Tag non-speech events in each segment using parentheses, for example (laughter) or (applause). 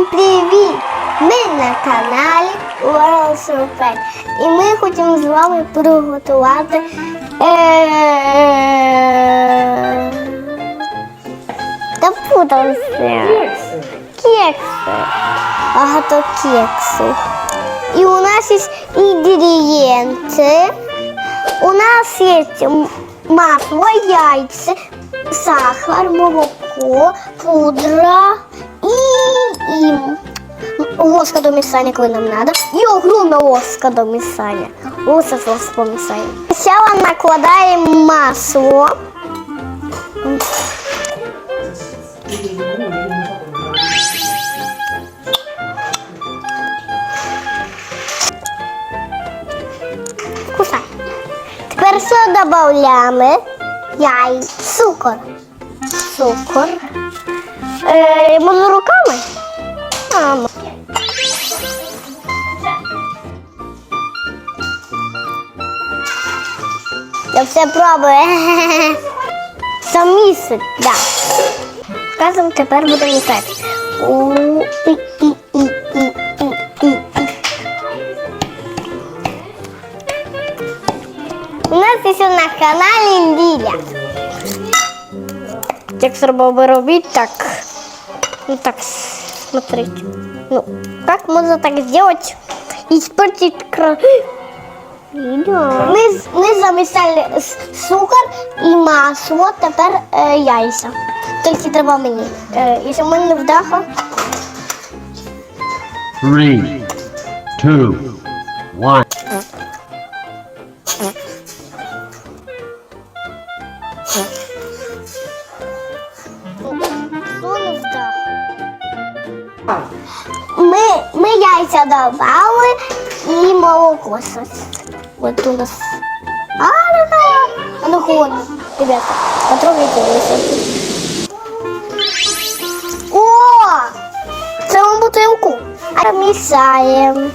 Всім привіт! Ми на каналі World Surprise. І ми хочемо з вами приготувати. е, Та путався. Кекси. Багато кексів. І у нас є інгредієнти. У нас є масло, яйця, сахар, молоко, пудра і, ложка до місання, коли нам треба. І огромна ложка до місання. Ось ложка до місання. Спочатку накладаємо масло. Вкусай. Тепер все додаємо. Яй, цукор. Цукор. Е, можна руками? А, Я все пробую. Замісить, да. Разом тепер будемо місати. У, нас еще на канале Лиля. Текст бы робить так. Ну так, смотрите. Ну, как можно так сделать? Испортить кра... З- ми замісали с- і масло, тепер е, яйця. Тільки треба мені. Е, якщо в не вдаха, Three, two, one. Ми, ми яйця добавили і молоко. Вот у нас. А, ну холодно. Ребята, потрогайте висоти. О! Це вам бутилку. А мішаємо.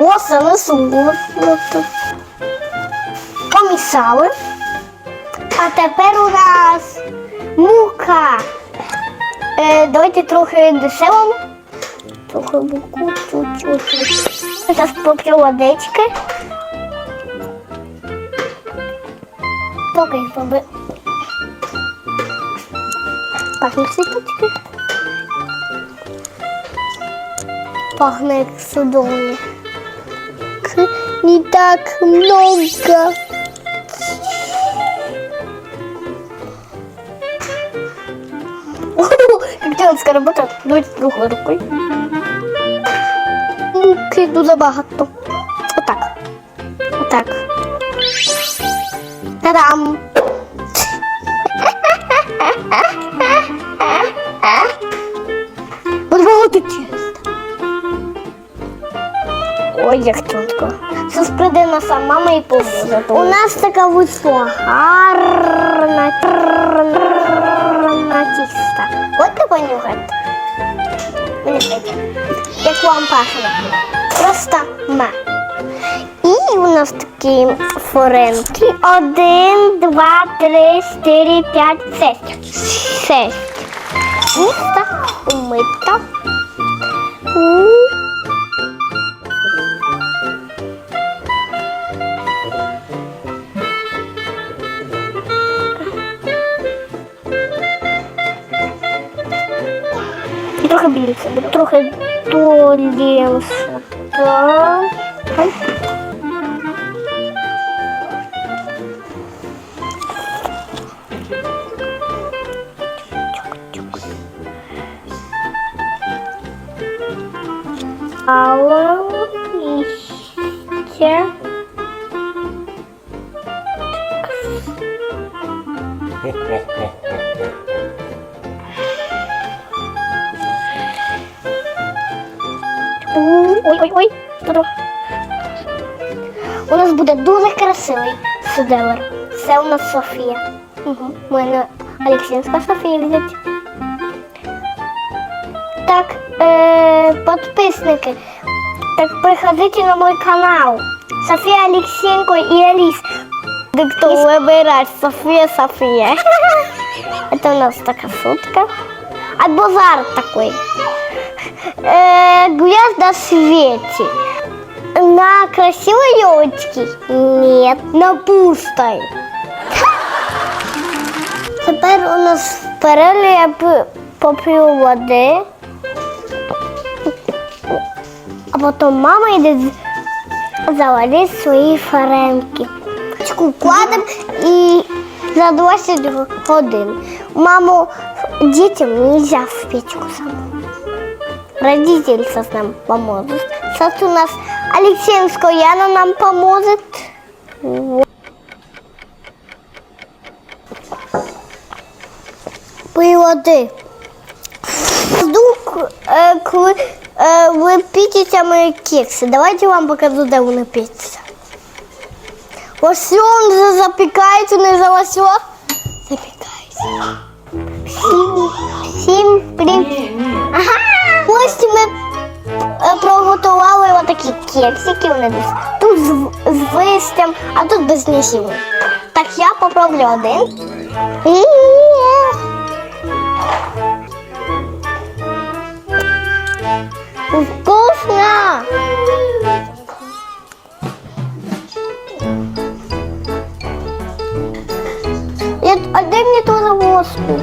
О, саме солодко. Помішали. А тепер у нас мука. Е, давайте трохи дешевому. Трохи чуть-чуть. Зараз поп'ю водички. Поки поби. Пахне цвіточки. Пахне як судовий. К- Не так много. Как делать работа? Давайте другой рукой. Муки дуже багато. Отак. Отак. Та-дам! Подводити тісто. Ой, як чітко. Зараз прийде наша мама і поможе. У нас така гарна, гарна Мені. Як вам пахне? Просто ма. І у нас такі форенки. Один, два, три, чотири, п'ять, шесть. Шесть. Місто умито. Трохи долівше. Так. Ай. Мало і ще. Ой-ой-ой. У нас буде дуже красивий шедевр. Це у нас Софія. Угу. У мене Олексінська Софія лежить. Так, е, підписники, так приходите на мой канал. София Алексеенко и Алис. Да кто выбирать? София, София. Это (laughs) у нас такая шутка. Або жарт такой. Э, гвезда светит. На красивой елочке? Нет, на пустой. Тепер у нас в перерві я поп'ю води. А потім мама йде заварить свої фаренки. Кладемо і за 20 годин. Маму дітям нельзя в печку саму. Родители сейчас нам поможет. Сейчас у нас Алексеевская Яна нам поможет. Пий води. Жду, к- е, коли е, ви пітеся мої кекси. Давайте я вам покажу, де вони пітяться. Ось він вже запікається, не за ось о. Запікається. Всім, всім привіт. Ага. Ось ми е, приготували отакі кексики. Десь тут з, листям, а тут без нічого. Так я попробую один. І... Вкусно! А дай мне тоже воску.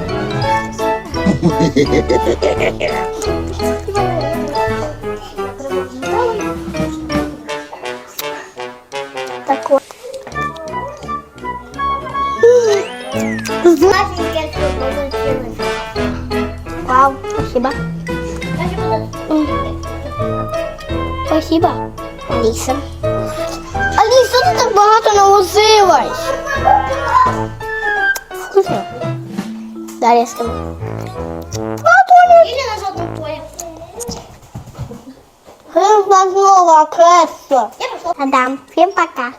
Спасибо. Спасибо, Алиса. Алиса, ти так багато навозилась. Вкусно. Далі я скажу. Или на желтом твоя. Рыба снова кресло. Я пошла. Адам, всем пока.